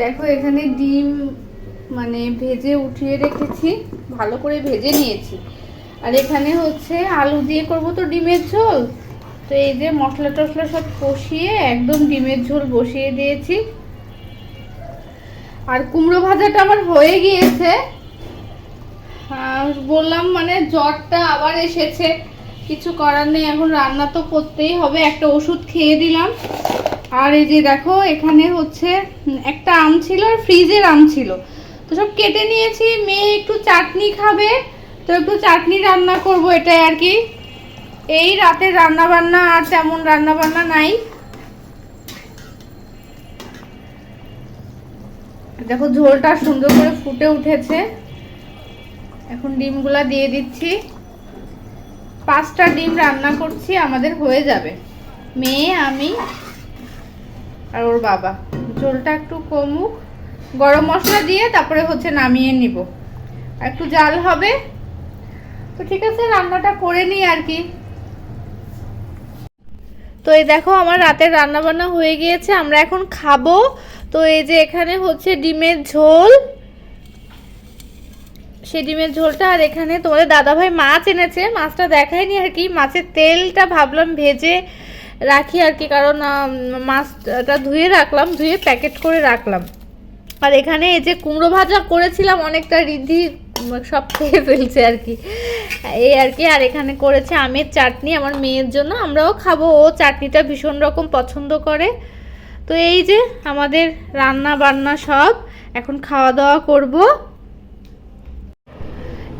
দেখো, এখানে ডিম মানে ভেজে উঠিয়ে রেখেছি, ভালো করে ভেজে নিয়েছি। আর এখানে হচ্ছে আলু দিয়ে করব তো ডিমের ঝোল। তো এই যে মশলা টশলা সব কষিয়ে একদম ডিমের ঝোল বসিয়ে দিয়েছি। আর কুমড়ো ভাজাটা আমার হয়ে গিয়েছে। বললাম মানে জ্বরটা আবার এসেছে। কিছু করার নেই, এখন রান্না তো করতেই হবে। একটা ওষুধ খেয়ে দিলাম। আর এই যে দেখো, এখানে হচ্ছে একটা আম ছিল আর ফ্রিজের আম ছিল। তো সব কেটে নিয়েছি, মেয়ে একটু চাটনি খাবে, তো একটু চাটনি রান্না করব এটাই আর কি। এই রাতে রান্না বান্না আর তেমন রান্না বান্না নাই। দেখো ঝোলটা সুন্দর করে ফুটে উঠেছে। এখন ডিমগুলা দিয়ে দিচ্ছি। পাঁচটা ডিম রান্না করছি, আমাদের হয়ে যাবে। মেয়ে, আমি আর ওর বাবা। ঝোলটা একটু কমুক, গরম মশলা দিয়ে তারপরে হচ্ছে নামিয়ে নিব। একটু জাল হবে। তো ঠিক আছে, রান্নাটা করে নিই আর কি। তো এই দেখো, আমার রাতের রান্না বান্না হয়ে গিয়েছে, আমরা এখন খাব। তো এই যে এখানে হচ্ছে ডিমের ঝোল। সেই ডিমের ঝোলটা, আর এখানে তোমাদের দাদাভাই মাছ এনেছে, মাছটা দেখায়নি আর কি। মাছের তেলটা ভাবলাম ভেজে রাখি আর কি, কারণ মাছটা ধুয়ে রাখলাম, ধুয়ে প্যাকেট করে রাখলাম। আর এখানে এই যে কুমড়ো ভাজা করেছিলাম, অনেকটা রিদ্ধি সব খেয়ে ফেলছে আর কি। এই আর কি, আর এখানে করেছে আমের চাটনি আমার মেয়ের জন্য, আমরাও খাব, ও চাটনিটা ভীষণ রকম পছন্দ করে। তো এই যে আমাদের রান্না বান্না সব, এখন খাওয়া দাওয়া করব।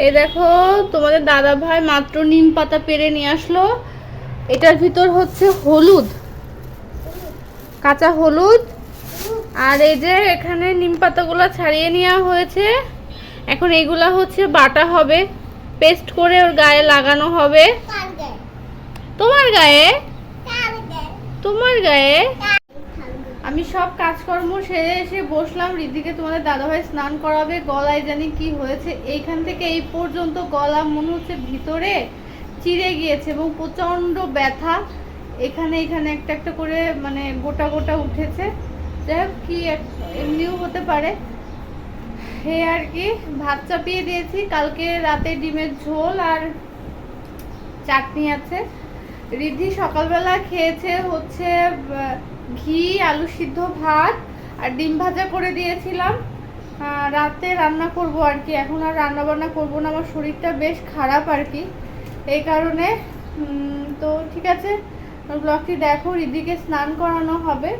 এই দেখো, তোমাদের দাদা ভাই মাত্র নিম পাতা পেরে নিয়ে আসলো। এটার ভিতর হচ্ছে হলুদ। কাঁচা হলুদ। আর এই যে এখানে নিম পাতাগুলো ছাড়িয়ে নেওয়া হয়েছে। এখন এইগুলা হচ্ছে বাটা হবে। পেস্ট করে ওর গায়ে লাগানো হবে। তোমার গায়ে? তোমার গায়ে? আমি সব কাজকর্ম সেরে এসে বসলাম। রিদিকে তোমাদের দাদাভাই স্নান করাবে। গলায় জানি কি হয়েছে। এইখান থেকে এই পর্যন্ত গলা মনে হচ্ছে ভিতরে। চিড়ে গিয়েছে এবং প্রচণ্ড ব্যথা। এখানে এখানে একটা একটা করে মানে গোটা গোটা উঠেছে। যাই হোক, কি এমনিও হতে পারে। হে আর কি, ভাত চাপিয়ে দিয়েছি। কালকে রাতে ডিমের ঝোল আর চাটনি আছে। রিদ্ধি সকালবেলা খেয়েছে হচ্ছে ঘি, আলু সিদ্ধ ভাত আর ডিম ভাজা করে দিয়েছিলাম। রাতে রান্না করব আর কি। এখন আর রান্না বান্না করব না। আমার শরীরটা বেশ খারাপ আর কি। এই কারণে তো ঠিক আছে, ব্লগটি দেখো রিদ্ধিকে স্নান করানো হবে।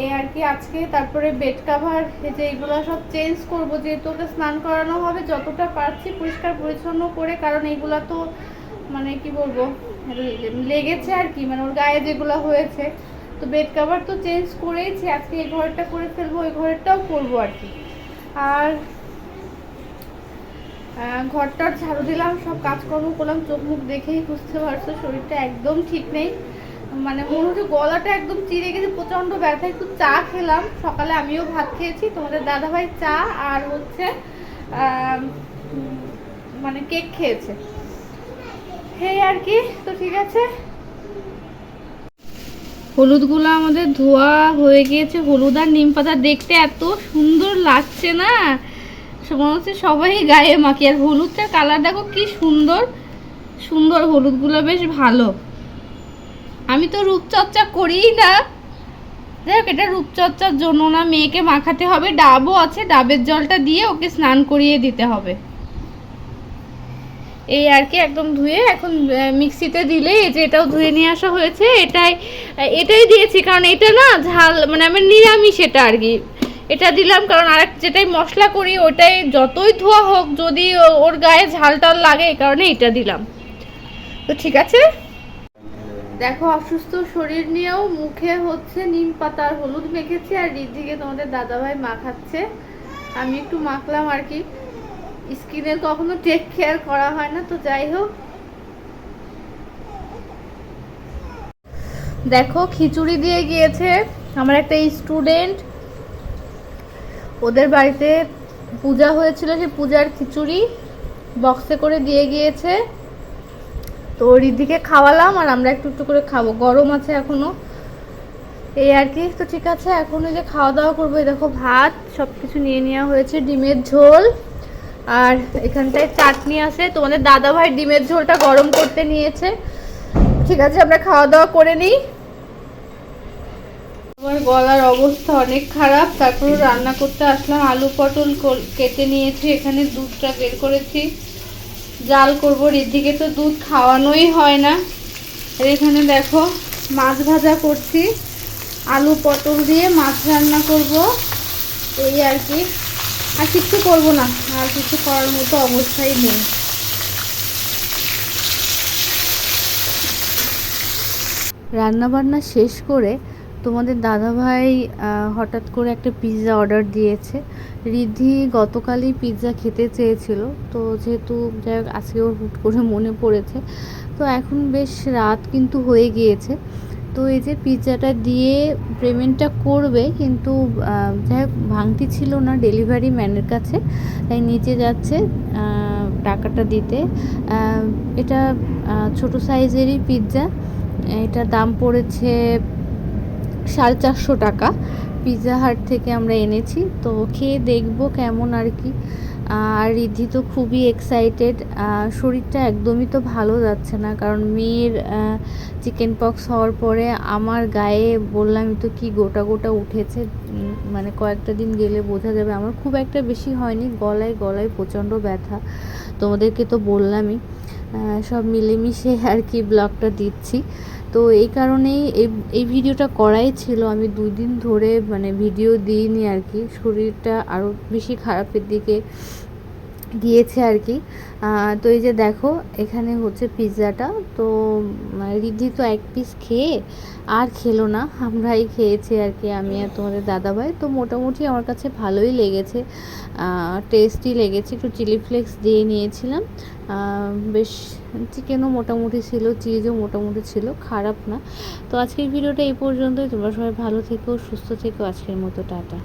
এই আর কি আজকে, তারপরে বেড কাভার যে এগুলো সব চেঞ্জ করব, যেহেতু ওকে স্নান করানো হবে, যতটা পারছি পরিষ্কার পরিচ্ছন্ন করে, কারণ এইগুলো তো মানে কি বলব, লেগেছে আর কি মানে ওর গায়ে যেগুলো হয়েছে। তো বেড কাভার তো চেঞ্জ করেইছি, আজকে এই ঘরটা করে ফেলব, ওই ঘরেরটাও করব আর কি। আর ঘরটার ঝাড়ু দিলাম, সব কাজকর্ম করলাম, চোখ মুখ দেখেই বুঝতে পারছ, শরীরটা একদম ঠিক নেই। মানে মনে হচ্ছে গলাটা একদম চিড়ে গেছে প্রচণ্ড ব্যথা, একটু চা খেলাম। সকালে আমিও ভাত খেয়েছি, তোমাদের দাদাভাই চা আর হচ্ছে মানে কেক খেয়েছে। এই আর কি, তো ঠিক আছে। হলুদগুলো আমাদের ধোয়া হয়ে গিয়েছে, হলুদ আর নিম পাতা দেখতে এত সুন্দর লাগছে না? মনে হচ্ছে সবাই গায়ে মাখি আর হলুদটার কালার দেখো কি সুন্দর সুন্দর, হলুদগুলো বেশ ভালো। আমি তো রূপচর্চা করিই না। যাই হোক, এটা রূপচর্চার জন্য না মেয়েকে মাখাতে হবে। ডাবও আছে, ডাবের জলটা দিয়ে ওকে স্নান করিয়ে দিতে হবে। এই আর কি, একদম ধুয়ে এখন মিক্সিতে দিলে এই যে এটাও ধুয়ে নিয়ে আসা হয়েছে, এটাই এটাই দিয়েছি। কারণ এটা না ঝাল মানে আমার নিরামিষ এটা আর কি। এটা দিলাম, কারণ আরেক যেটাই মশলা করি ওটাই যতই ধোয়া হোক, যদি ওর গায়ে ঝাল টাল লাগে, এই কারণে এটা দিলাম। তো ঠিক আছে? দেখো, অসুস্থ শরীর নিয়েও মুখে হচ্ছে নিম পাতা আর হলুদ মেখেছি, আর রিদ্ধিকে তোমাদের দাদাভাই মাখাচ্ছে। আমি একটু মাখলাম আর কি। স্কিনের কখনো টেক কেয়ার করা হয় না, তো যাই হোক। দেখো, খিচুড়ি দিয়ে গিয়েছে আমার একটা স্টুডেন্ট ওদের বাড়িতে পূজা হয়েছিল, সেই পূজার খিচুড়ি বক্সে করে দিয়ে গিয়েছে। তো রিদ্ধিকে খাওয়ালাম আর আমরা একটু একটু করে খাব। গরম আছে এখনও। এই আর কি, তো ঠিক আছে, এখন যে খাওয়া দাওয়া করব, এই দেখো ভাত সব কিছু নিয়ে নেওয়া হয়েছে, ডিমের ঝোল। আর এখানটায় চাটনি আছে। তোমাদের দাদা ভাই ডিমের ঝোলটা গরম করতে নিয়েছে। ঠিক আছে, আমরা খাওয়া দাওয়া করে নিই। আমার গলার অবস্থা অনেক খারাপ তারপর রান্না করতে আসলাম। আলু পটল কেটে নিয়েছি, এখানে দুধটা বের করেছি। জাল করব রিদ্ধিকে তো দুধ খাওয়ানোই হয় না। এখানে দেখো, মাছ ভাজা করছি। আলু পটল দিয়ে মাছ রান্না করব। এই আর কি। আর কিছু করব না, আর কিছু করার মতো অবস্থাই নেই। রান্নাবান্না শেষ করে তোমাদের দাদাভাই হঠাৎ করে একটা পিৎজা অর্ডার দিয়েছে। রিদ্ধি গতকালই পিৎজা খেতে চেয়েছিল, তো যেহেতু যাই হোক আজকে ওর হুট করে মনে পড়েছে, তো এখন বেশ রাত কিন্তু হয়ে গিয়েছে। তো এই যে পিৎজাটা দিয়ে পেমেন্টটা করবে, কিন্তু যাই হোক ভাঙতি ছিল না ডেলিভারি ম্যানের কাছে, তাই নিচে যাচ্ছে টাকাটা দিতে। এটা ছোট সাইজেরই পিৎজা এটার দাম পড়েছে সাড়ে চারশো টাকা। পিৎজা হাট থেকে আমরা এনেছি। তো খেয়ে দেখব কেমন আর কি। আর রিদ্ধি তো খুবই এক্সাইটেড শরীরটা একদমই তো ভালো যাচ্ছে না। কারণ মেয়ের চিকেন পক্স হওয়ার পরে আমার গায়ে বললাম তো কি গোটা গোটা উঠেছে? মানে কয়েকটা দিন গেলে বোঝা যাবে। আমার খুব একটা বেশি হয়নি। গলায় গলায় প্রচণ্ড ব্যথা। তোমাদেরকে তো বললামই। সব মিলেমিশে আর কি ব্লগটা দিচ্ছি। তো এই কারণেই এই ভিডিওটা করাই ছিল। আমি দুই দিন ধরে মানে ভিডিও দিইনি আর কি। শরীরটা আরও বেশি খারাপের দিকে গিয়েছে আর কি। তো এই যে দেখো এখানে হচ্ছে পিৎজাটা। তো উম, রিদ্ধি তো এক পিস খেয়ে আর খেলো না আমরাই খেয়েছি আর কি আমি আর তোমাদের দাদাভাই। তো মোটামুটি আমার কাছে ভালোই লেগেছে টেস্টি লেগেছে। একটু চিলি ফ্লেক্স দিয়ে নিয়েছিলাম। বেশ চিকেনও মোটামুটি ছিল চিজও মোটামুটি ছিল খারাপ না। তো আজকের ভিডিওটা এই পর্যন্তই। তোমরা সবাই ভালো থেকো সুস্থ থেকো। আজকের মতো টাটা।